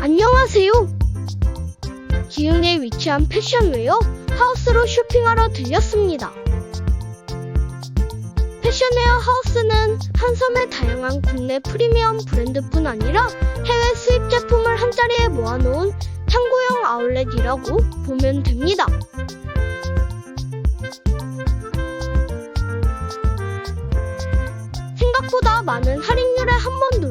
안녕하세요. 기흥에 위치한 패션웨어 하우스로 쇼핑하러 들렸습니다. 패션웨어 하우스는 한섬의 다양한 국내 프리미엄 브랜드뿐 아니라 해외 수입 제품을 한자리에 모아놓은 창고형 아울렛이라고 보면 됩니다. 생각보다 많은 할인율에 한번 놀랐고요.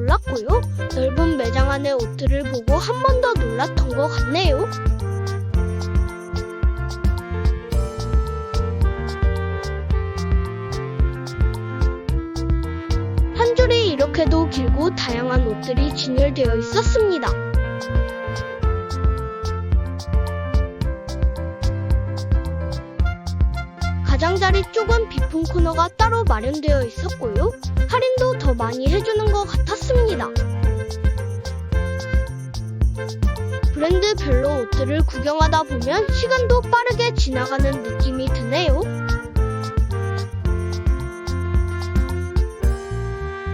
매장 안의 옷들을 보고 한 번 더 놀랐던 것 같네요. 한 줄이 이렇게도 길고 다양한 옷들이 진열되어 있었습니다. 가장자리 쪽은 비품 코너가 따로 마련되어 있었고요. 할인도 더 많이 해주는 것 같았습니다. 브랜드별로 옷들을 구경하다 보면 시간도 빠르게 지나가는 느낌이 드네요.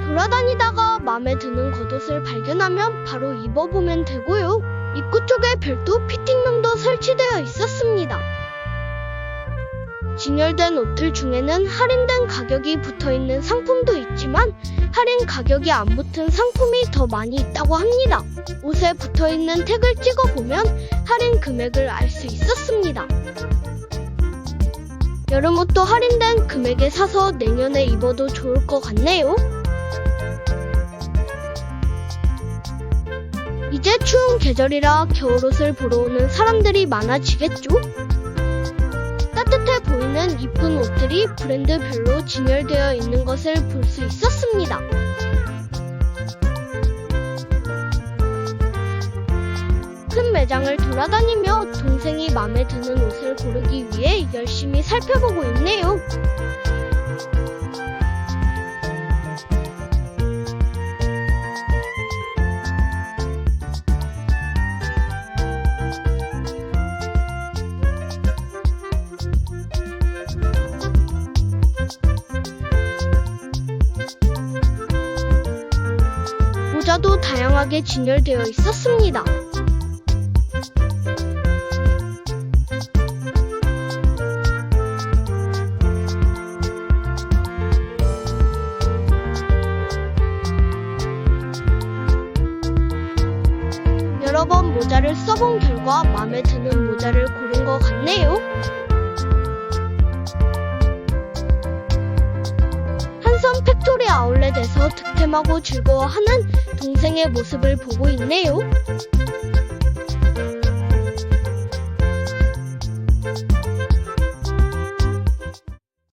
돌아다니다가 마음에 드는 겉옷을 발견하면 바로 입어보면 되고요. 입구 쪽에 별도 피팅룸도 설치되어 있었습니다. 진열된 옷들 중에는 할인된 가격이 붙어 있는 상품도 있지만 할인 가격이 안 붙은 상품이 더 많이 있다고 합니다. 옷에 붙어 있는 택을 찍어 보면 할인 금액을 알 수 있었습니다. 여름 옷도 할인된 금액에 사서 내년에 입어도 좋을 것 같네요. 이제 추운 계절이라 겨울옷을 보러 오는 사람들이 많아지겠죠? 따뜻해 보이는 이쁜 옷들이 브랜드별로 진열되어 있는 것을 볼 수 있었습니다. 큰 매장을 돌아다니며 동생이 마음에 드는 옷을 고르기 위해 열심히 살펴보고 있네요. 모자도 다양하게 진열되어 있었습니다. 여러 번 모자를 써본 결과 마음에 드는 모자를 고른 것 같네요. 아울렛에서 득템하고 즐거워하는 동생의 모습을 보고 있네요.